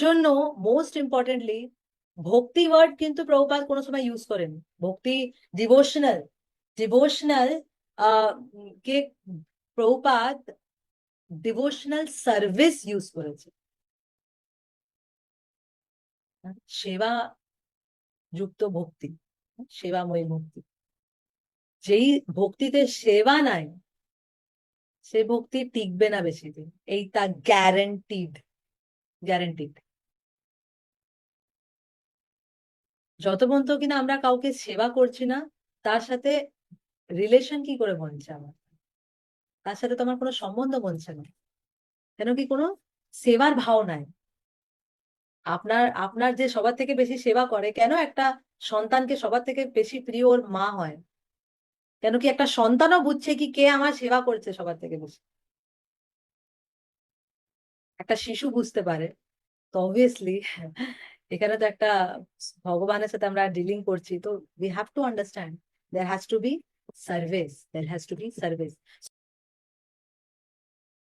জন্য most importantly ভক্তি word কিন্তু প্রভুপাত কোনো সময় ইউজ করেন। ভক্তি ডিভোশনাল ডিভোশনাল কে প্রভুপাত ডিভোশনাল সার্ভিস ইউজ করেছে। সেবা যুক্ত ভক্তি, সেবাময় ভক্তি। যেই ভক্তিতে সেবা নাই, সে ভক্তি টিকবে না বেশি দিন এই তা গ্যারেন্টিড গ্যারেন্টিড যত পর্যন্ত কিনা আমরা কাউকে সেবা করছি না, তার সাথে রিলেশন কি করে বনছে আমার? তার সাথে তোমার কোনো সম্বন্ধ বনছে না। কেন কি কোনো সেবার ভাও নাই? আপনার আপনার যে সবার থেকে বেশি সেবা করে, কেন একটা সন্তানকে সবার থেকে বেশি প্রিয় ওর মা হয়? কেন কি একটা সন্তানও বুঝছে কি কে আমার সেবা করছে সবার থেকে বেশি? একটা শিশু বুঝতে পারে। তো অবভিয়াসলি এখানে তো একটা ভগবানের সাথে আমরা ডিলিং করছি। তো we have to understand there has to be service there has to be service